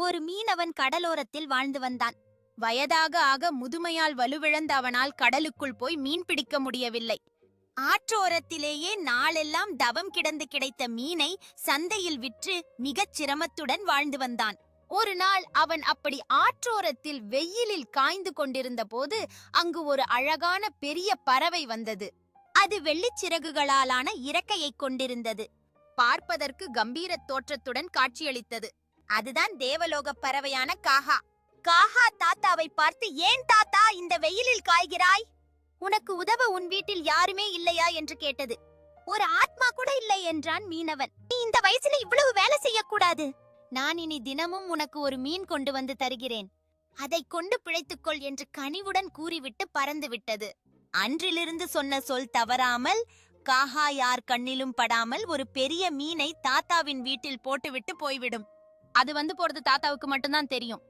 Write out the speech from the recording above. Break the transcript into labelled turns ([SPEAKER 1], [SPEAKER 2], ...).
[SPEAKER 1] ஒரு மீனவன் கடலோரத்தில் வாழ்ந்து வந்தான். வயதாக ஆக முதுமையால் வலுவிழந்த அவனால் கடலுக்குள் போய் மீன் பிடிக்க முடியவில்லை. ஆற்றோரத்திலேயே நாளெல்லாம் தவம் கிடந்து கிடைத்த மீனை சந்தையில் விற்று மிகச் சிரமத்துடன் வாழ்ந்து வந்தான். ஒரு நாள் அவன் அப்படி ஆற்றோரத்தில் வெயிலில் காய்ந்து கொண்டிருந்த போது அங்கு ஒரு அழகான பெரிய பறவை வந்தது. அது வெள்ளிச் சிறகுகளாலான இறக்கையைக் கொண்டிருந்தது. பார்ப்பதற்கு கம்பீர தோற்றத்துடன் காட்சியளித்தது. அதுதான் தேவலோகப் பறவையான காஹா காஹா தாத்தாவை பார்த்து ஏன் தாத்தா இந்த வெயிலில் காய்கிறாய்? உனக்கு உதவ உன் வீட்டில் யாருமே இல்லையா? என்று கேட்டது. ஒரு ஆத்மா கூட இல்லை என்றான் மீனவன். நீ இந்த வயசுல இவ்வளவு வேலை செய்யக்கூடாது. நான் இனி தினமும் உனக்கு ஒரு மீன் கொண்டு வந்து தருகிறேன். அதைக் கொண்டு பிழைத்துக்கொள் என்று கனிவுடன் கூறிவிட்டு பறந்து விட்டது அன்றிலிருந்து சொன்ன சொல் தவறாமல் காஹா யார் கண்ணிலும் படாமல் ஒரு பெரிய மீனை தாத்தாவின் வீட்டில் போட்டுவிட்டு போய்விடும். அது வந்து போறது தாத்தாவுக்கு மட்டும்தான் தெரியும்.